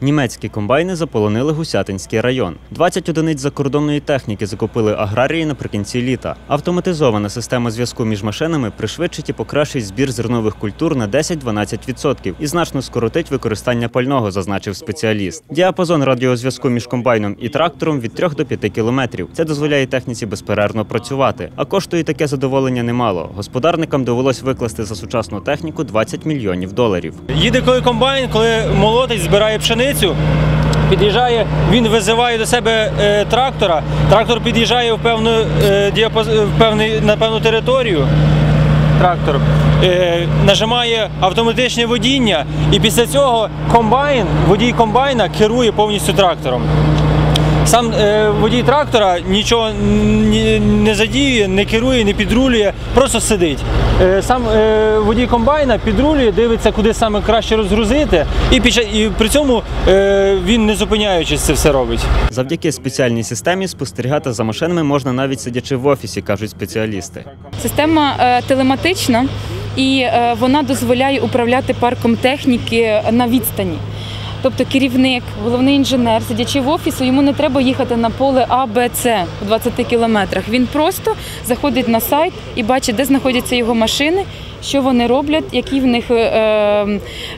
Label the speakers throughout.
Speaker 1: Німецькі комбайни заполонили Гусятинський район. 20 одиниць закордонної техніки закупили аграрії наприкінці літа. Автоматизована система зв'язку між машинами пришвидшить і покращить збір зернових культур на 10-12% і значно скоротить використання пального, зазначив спеціаліст. Діапазон радіозв'язку між комбайном і трактором від 3 до 5 кілометрів. Це дозволяє техніці безперервно працювати. А коштує таке задоволення немало. Господарникам довелось викласти за сучасну техніку 20 мільйонів доларів.
Speaker 2: Їде коли комбайн, коли молотить, збирає пшеницю. Під'їжджає, він визиває до себе е, трактора. Трактор під'їжджає в певну е, діапоз... в певний, на певну територію. Трактор е, нажимає автоматичне водіння, і після цього комбайн, водій комбайна керує повністю трактором. Сам е, водій трактора нічого ні- не задіює, не керує, не підрулює, просто сидить. Е, сам е, водій комбайна підрулює, дивиться, куди саме краще розгрузити, і, під, і при цьому е, він не зупиняючись це все робить.
Speaker 1: Завдяки спеціальній системі спостерігати за машинами можна навіть сидячи в офісі, кажуть спеціалісти.
Speaker 3: Система е, телематична і е, вона дозволяє управляти парком техніки на відстані. Тобто керівник, головний інженер, сидячи в офісі, йому не треба їхати на поле А, Б, С в 20 кілометрах. Він просто заходить на сайт і бачить, де знаходяться його машини, що вони роблять, який в них, е,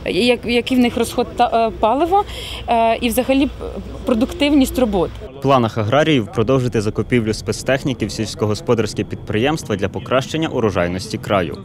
Speaker 3: е, який в них розход е, палива е, і взагалі продуктивність роботи.
Speaker 1: В планах аграріїв продовжити закупівлю спецтехніки в сільськогосподарські підприємства для покращення урожайності краю.